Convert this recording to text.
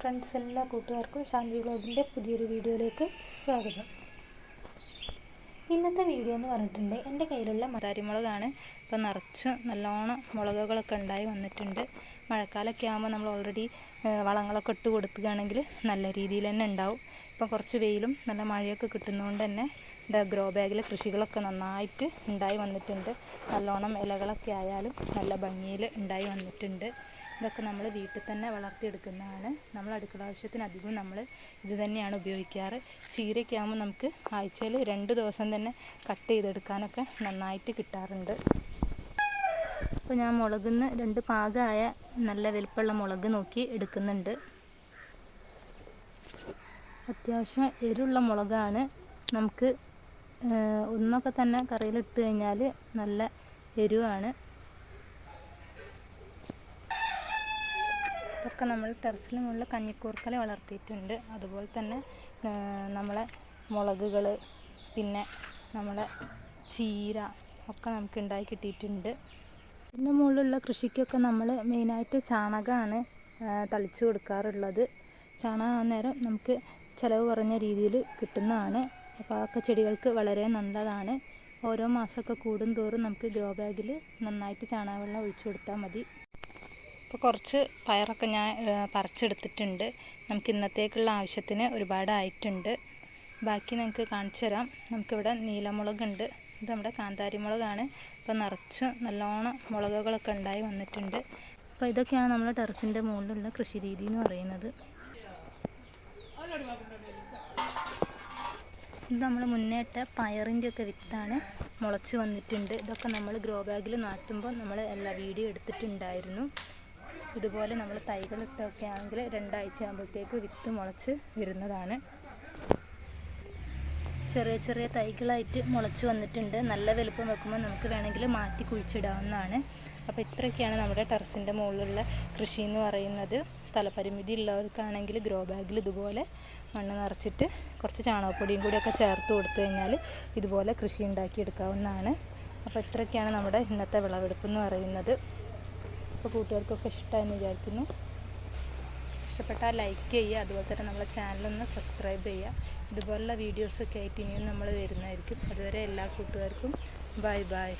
Friends എല്ലാ കൂട്ടുകാർക്കും ശാന്തി വ്ളോഗിന്റെ പുതിയൊരു വീഡിയോയിലേക്ക് സ്വാഗതം. ഇന്നത്തെ വീഡിയോ എന്ന് പറഞ്ഞിട്ടുണ്ട് എന്റെ കയ്യിലുള്ള മതാരിമുളകാണ് ഇപ്പം നിറച്ച് നല്ലോണം മുളകുകളൊക്കെ ഉണ്ടായി വന്നിട്ടുണ്ട്. മഴക്കാലമൊക്കെ ആകുമ്പോൾ നമ്മൾ ഓൾറെഡി വളങ്ങളൊക്കെ ഇട്ട് കൊടുക്കുകയാണെങ്കിൽ നല്ല രീതിയിൽ തന്നെ ഉണ്ടാവും. ഇപ്പം കുറച്ച് വെയിലും നല്ല മഴയൊക്കെ കിട്ടുന്നതുകൊണ്ട് തന്നെ എന്താ ഗ്രോ ബാഗിൽ കൃഷികളൊക്കെ നന്നായിട്ട് ഉണ്ടായി വന്നിട്ടുണ്ട്. നല്ലോണം ഇലകളൊക്കെ ആയാലും നല്ല ഭംഗിയിൽ ഉണ്ടായി വന്നിട്ടുണ്ട്. ഇതൊക്കെ നമ്മൾ വീട്ടിൽ തന്നെ വളർത്തിയെടുക്കുന്നതാണ്. നമ്മൾ അടുക്കള ആവശ്യത്തിന് അധികവും നമ്മൾ ഇത് തന്നെയാണ് ഉപയോഗിക്കാറ്. ചീരയൊക്കെ ആകുമ്പോൾ നമുക്ക് ആഴ്ചയിൽ രണ്ട് ദിവസം തന്നെ കട്ട് ചെയ്തെടുക്കാനൊക്കെ നന്നായിട്ട് കിട്ടാറുണ്ട്. അപ്പോൾ ഞാൻ മുളകിൽ രണ്ട് പാകമായ നല്ല വലുപ്പമുള്ള മുളക് നോക്കി എടുക്കുന്നുണ്ട്. അത്യാവശ്യം എരുള്ള മുളകാണ്. നമുക്ക് ഒന്നൊക്കെ തന്നെ കറിയിലിട്ട് കഴിഞ്ഞാൽ നല്ല എരിവാണ്. ഇതൊക്കെ നമ്മൾ ടെറസിന് മുകളിൽ കഞ്ഞിക്കൂർക്കല വളർത്തിയിട്ടുണ്ട്. അതുപോലെ തന്നെ നമ്മളെ മുളകുകൾ പിന്നെ നമ്മളെ ചീര ഒക്കെ നമുക്ക് ഉണ്ടായി കിട്ടിയിട്ടുണ്ട്. പിന്നെ മുകളിലുള്ള കൃഷിക്കൊക്കെ നമ്മൾ മെയിനായിട്ട് ചാണകമാണ് തളിച്ചു കൊടുക്കാറുള്ളത്. ചാണക നേരം നമുക്ക് ചിലവ് കുറഞ്ഞ രീതിയിൽ കിട്ടുന്നതാണ്. അപ്പോൾ അതൊക്കെ ചെടികൾക്ക് വളരെ നല്ലതാണ്. ഓരോ മാസമൊക്കെ കൂടും തോറും നമുക്ക് ഗ്രോ ബാഗിൽ നന്നായിട്ട് ചാണകവെള്ളം ഒഴിച്ചു കൊടുത്താൽ മതി. ഇപ്പോൾ കുറച്ച് പയറൊക്കെ ഞാൻ പറിച്ചെടുത്തിട്ടുണ്ട്. നമുക്ക് ഇന്നത്തേക്കുള്ള ആവശ്യത്തിന് ഒരുപാടായിട്ടുണ്ട് ബാക്കി നിങ്ങൾക്ക് കാണിച്ചു തരാം. നമുക്കിവിടെ നീലമുളകുണ്ട്. ഇത് നമ്മുടെ കാന്താരി മുളകാണ്. ഇപ്പോൾ നിറച്ച് നല്ലോണം മുളകുകളൊക്കെ ഉണ്ടായി വന്നിട്ടുണ്ട്. അപ്പോൾ ഇതൊക്കെയാണ് നമ്മുടെ ടെറസിന്റെ മുകളിലുള്ള കൃഷി രീതി എന്ന് പറയുന്നത്. ഇത് നമ്മൾ മുന്നേറ്റ പയറിന്റെ ഒക്കെ വിത്താണ് മുളച്ച് വന്നിട്ടുണ്ട്. ഇതൊക്കെ നമ്മൾ ഗ്രോ ബാഗിൽ നാട്ടുമ്പോൾ നമ്മൾ എല്ലാ വീഡിയോ എടുത്തിട്ടുണ്ടായിരുന്നു. ഇതുപോലെ നമ്മൾ തൈകളിട്ടൊക്കെ ആണെങ്കിൽ രണ്ടാഴ്ച ആകുമ്പോഴത്തേക്ക് വിത്ത് മുളച്ച് വരുന്നതാണ്. ചെറിയ ചെറിയ തൈകളായിട്ട് മുളച്ച് വന്നിട്ടുണ്ട്. നല്ല വലുപ്പം വെക്കുമ്പോൾ നമുക്ക് വേണമെങ്കിൽ മാറ്റി കുഴിച്ചിടാവുന്നതാണ്. അപ്പോൾ ഇത്രയൊക്കെയാണ് നമ്മുടെ ടെറസിന്റെ മുകളിലുള്ള കൃഷി എന്ന് പറയുന്നത്. സ്ഥലപരിമിതി ഉള്ളവർക്കാണെങ്കിൽ ഗ്രോ ബാഗിൽ ഇതുപോലെ മണ്ണ് നിറച്ചിട്ട് കുറച്ച് ചാണകപ്പൊടിയും കൂടിയൊക്കെ ചേർത്ത് കൊടുത്തു കഴിഞ്ഞാൽ ഇതുപോലെ കൃഷി ഉണ്ടാക്കിയെടുക്കാവുന്നതാണ്. അപ്പോൾ ഇത്രയൊക്കെയാണ് നമ്മുടെ ഇന്നത്തെ വിളവെടുപ്പ് എന്ന് പറയുന്നത്. അപ്പോൾ കൂട്ടുകാർക്കൊക്കെ ഇഷ്ടമായെന്ന് വിചാരിക്കുന്നു. ഇഷ്ടപ്പെട്ടാൽ ലൈക്ക് ചെയ്യുക. അതുപോലെ തന്നെ നമ്മളെ ചാനലൊന്ന് സബ്സ്ക്രൈബ് ചെയ്യുക. ഇതുപോലുള്ള വീഡിയോസൊക്കെ ആയിട്ട് ഇനിയും നമ്മൾ വരുന്നതായിരിക്കും. അതുവരെ എല്ലാ കൂട്ടുകാർക്കും ബൈ ബൈ